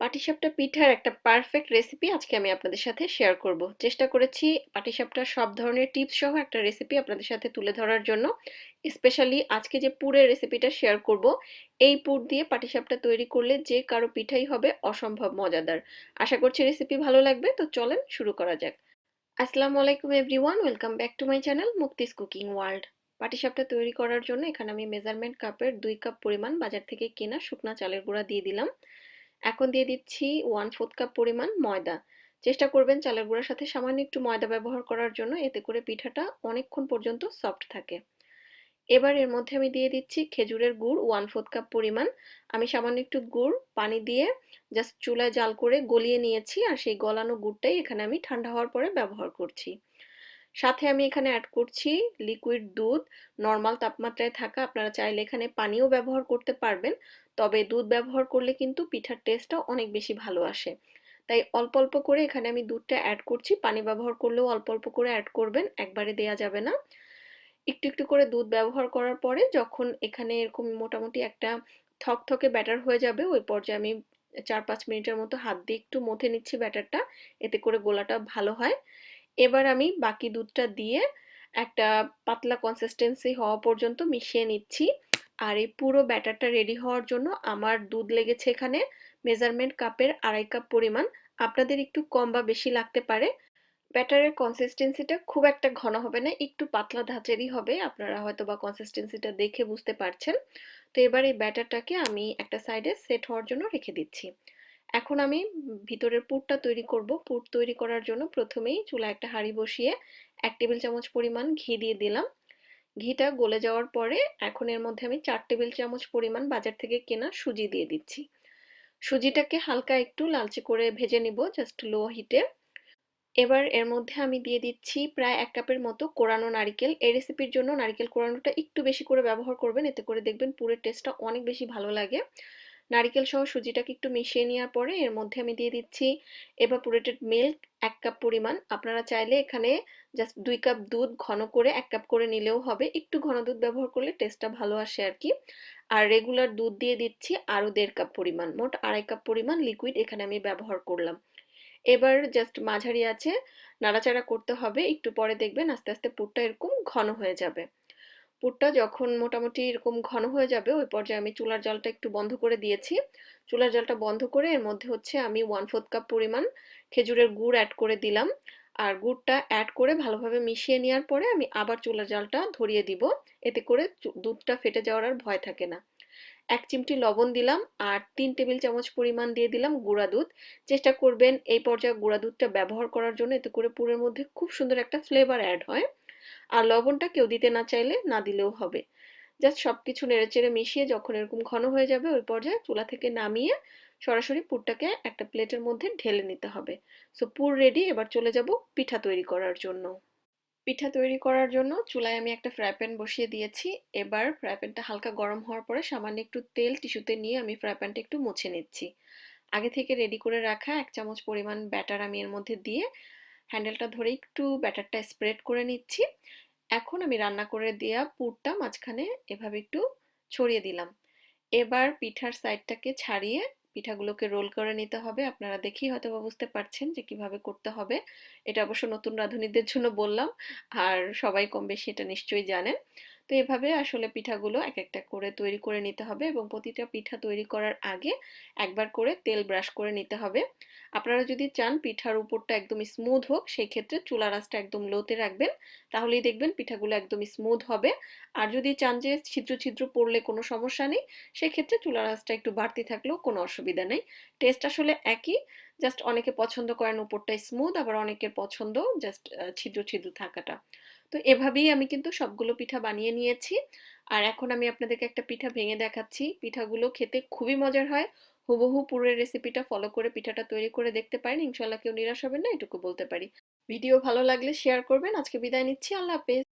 পাটিসাপটা পিঠার একটা perfect recipe আজকে আমি আপনাদের সাথে শেয়ার করব। চেষ্টা করেছি পাটিসাপটার সব ধরনের টিপস সহ একটা রেসিপি আপনাদের সাথে তুলে ধরার জন্য। স্পেশালি আজকে যে পুরের রেসিপিটা শেয়ার করব, এই পুর দিয়ে পাটিসাপটা তৈরি করলে যে কারও পিঠাই হবে অসম্ভব মজাদার। আশা করছি রেসিপি ভালো লাগবে, তো চলেন শুরু করা যাক। আসসালামু আলাইকুম everyone, welcome back to my channel Mukti's cooking world. পাটিসাপটা তৈরি করার জন্য এখানে আমি মেজারমেন্ট কাপের দুই কাপ পরিমাণ বাজার থেকে কেনা শুকনা চালের গুঁড়া দিয়ে দিলাম। এখন দিয়ে দিচ্ছি ওয়ান ফোর্থ কাপ পরিমাণ ময়দা। চেষ্টা করবেন চালের গুঁড়ার সাথে সামান্য একটু ময়দা ব্যবহার করার জন্য, এতে করে পিঠাটা অনেকক্ষণ পর্যন্ত সফট থাকে। এবার এর মধ্যে আমি দিয়ে দিচ্ছি খেজুরের গুড় ওয়ান ফোর্থ কাপ পরিমাণ। আমি সামান্য একটু গুড়, পানি দিয়ে জাস্ট চুলায় জাল করে গলিয়ে নিয়েছি, আর সেই গলানো গুড়টাই এখানে আমি ঠান্ডা হওয়ার পরে ব্যবহার করছি। সাথে আমি এখানে অ্যাড করছি লিকুইড দুধ নর্মাল তাপমাত্রায় থাকা। আপনারা চাইলে এখানে পানিও ব্যবহার করতে পারবেন, তবে দুধ ব্যবহার করলে কিন্তু পিঠার টেস্টটা অনেক বেশি ভালো আসে। তাই অল্প অল্প করে এখানে আমি দুধটা অ্যাড করছি। পানি ব্যবহার করলেও অল্প অল্প করে অ্যাড করবেন, একবারে দেয়া যাবে না। একটু একটু করে দুধ ব্যবহার করার পরে যখন এখানে এরকম মোটামুটি একটা থকথকে ব্যাটার হয়ে যাবে, ওই পর্যায়ে আমি চার পাঁচ মিনিটের মতো হাত দিয়ে একটু মথে নিচ্ছি ব্যাটারটা এতে করে গোলাটা ভালো হয়। এবার আমি বাকি দুধটা দিয়ে একটা পাতলা কনসিস্টেন্সি হওয়া পর্যন্ত মিশিয়ে নিচ্ছি। আর এই পুরো ব্যাটারটা রেডি হওয়ার জন্য আমার দুধ লেগেছে এখানে মেজারমেন্ট কাপের আড়াই কাপ পরিমাণ। আপনাদের একটু কম বা বেশি লাগতে পারে। ব্যাটারের কনসিস্টেন্সিটা খুব একটা ঘন হবে না, একটু পাতলা ধাঁচেরই হবে। আপনারা হয়তো বা কনসিস্টেন্সিটা দেখে বুঝতে পারছেন। তো এবার এই ব্যাটারটাকে আমি একটা সাইডে সেট হওয়ার জন্য রেখে দিচ্ছি। এখন আমি ভিতরের পুরটা তৈরি করব। পুর তৈরি করার জন্য প্রথমেই চুলা একটা হাঁড়ি বসিয়ে এক টেবিল চামচ পরিমাণ ঘি দিয়ে দিলাম। ঘিটা গলে যাওয়ার পরে এখন এর মধ্যে আমি চার টেবিল চামচ পরিমাণ বাজার থেকে কেনা সুজি দিয়ে দিচ্ছি। সুজিটাকে হালকা একটু লালচে করে ভেজে নিব জাস্ট লো হিটে। এবার এর মধ্যে আমি দিয়ে দিচ্ছি প্রায় এক কাপের মতো কোরানো নারিকেল। এই রেসিপির জন্য নারিকেল কোরানোটা একটু বেশি করে ব্যবহার করবেন, এতে করে দেখবেন পুরের টেস্টটা অনেক বেশি ভালো লাগে। নারিকেল সহ সুজিটাকে একটু মিশিয়ে নেওয়ার পরে এর মধ্যে আমি দিয়ে দিচ্ছি এভাপোরেটেড মিল্ক এক কাপ পরিমাণ। আপনারা চাইলে এখানে জাস্ট দুই কাপ দুধ ঘন করে, এক কাপ করে নিলেও হবে। একটু ঘন দুধ ব্যবহার করলে টেস্টটা ভালো আসে আর কি। আর রেগুলার দুধ দিয়ে দিচ্ছি আরও দেড় কাপ পরিমাণ, মোট আড়াই কাপ পরিমাণ লিকুইড এখানে আমি ব্যবহার করলাম। এবার জাস্ট মাঝারি আছে, নাড়াচাড়া করতে হবে। একটু পরে দেখবেন আস্তে আস্তে পুরটা এরকম ঘন হয়ে যাবে। পুরটা যখন মোটামুটি এরকম ঘন হয়ে যাবে, ওই পর্যায়ে আমি চুলার জলটা একটু বন্ধ করে দিয়েছি। চুলার জলটা বন্ধ করে এর মধ্যে হচ্ছে আমি ওয়ান ফোর্থ কাপ পরিমাণ খেজুরের গুড় অ্যাড করে দিলাম। আর গুড়টা অ্যাড করে ভালোভাবে মিশিয়ে নেওয়ার পরে আমি আবার চুলার জলটা ধরিয়ে দিব। এতে করে দুধটা ফেটে যাওয়ার আর ভয় থাকে না। এক চিমটি লবণ দিলাম আর তিন টেবিল চামচ পরিমাণ দিয়ে দিলাম গুঁড়া দুধ। চেষ্টা করবেন এই পর্যায়ে গুঁড়া দুধটা ব্যবহার করার জন্য, এতে করে পুরের মধ্যে খুব সুন্দর একটা ফ্লেভার অ্যাড হয়। আর লবণটা কেউ দিতে না চাইলে না দিলেও হবে। জাস্ট সব কিছু নেড়েচেড়ে মিশিয়ে যখন এরকম ঘন হয়ে যাবে, ওই পর্যায়ে চুলা থেকে নামিয়ে সরাসরি পুরটাকে একটা প্লেটের মধ্যে ঢেলে নিতে হবে। সো পুর রেডি এবার চলে যাব পিঠা তৈরি করার জন্য। পিঠা তৈরি করার জন্য চুলায় আমি একটা ফ্রাই প্যান বসিয়ে দিয়েছি। এবার ফ্রাই প্যানটা হালকা গরম হওয়ার পরে সামান্য একটু তেল টিস্যুতে নিয়ে আমি ফ্রাই প্যানটা একটু মুছে নিচ্ছি। আগে থেকে রেডি করে রাখা এক চামচ পরিমাণ ব্যাটার আমি এর মধ্যে দিয়ে হ্যান্ডেলটা ধরে একটু ব্যাটারটা স্প্রেড করে নিচ্ছি। এখন আমি রান্না করে দেওয়া পুরটা মাঝখানে এভাবে একটু ছড়িয়ে দিলাম। এবার পিঠার সাইডটাকে ছাড়িয়ে পিঠাগুলোকে রোল করে নিতে হবে। আপনারা দেখেই হয়তো বুঝতে পারছেন যে কীভাবে করতে হবে। এটা অবশ্য নতুন রাঁধুনিদের জন্য বললাম, আর সবাই কম বেশি এটা নিশ্চয়ই জানেন। তো এভাবে আসলে পিঠাগুলো এক একটা করে তৈরি করে নিতে হবে এবং প্রতিটা পিঠা তৈরি করার আগে একবার করে তেল ব্রাশ করে নিতে হবে। আপনারা যদি চান পিঠার উপরটা একদম স্মুথ হোক সেই ক্ষেত্রে চুলা রাসটা একদম লোতে রাখবেন, তাহলেই দেখবেন পিঠাগুলো একদম স্মুথ হবে। আর যদি চান যে ছিদ্র ছিদ্র পড়লে কোনো সমস্যা নেই, সেক্ষেত্রে চুলা রাসটা একটু বাড়তি থাকলেও কোনো অসুবিধা নেই। টেস্ট আসলে একই। জাস্ট অনেকে পছন্দ করেন উপরটা স্মুথ আবার অনেকের পছন্দ জাস্ট ছিদ্র ছিদ্র থাকাটা। তো এভাবেই আমি কিন্তু সবগুলো পিঠা বানিয়ে নিয়েছি। আর এখন আমি আপনাদেরকে একটা পিঠা ভেঙে দেখাচ্ছি। পিঠাগুলো খেতে খুবই মজার হয়। হুবহু পুরের রেসিপিটা ফলো করে পিঠাটা তৈরি করে দেখতে পারেন। ইনশাল্লাহ কেউ নিরাশ হবেন না, এটুকু বলতে পারি। ভিডিও ভালো লাগলে শেয়ার করবেন। আজকে বিদায় নিচ্ছি। আল্লাহ হাফেজ।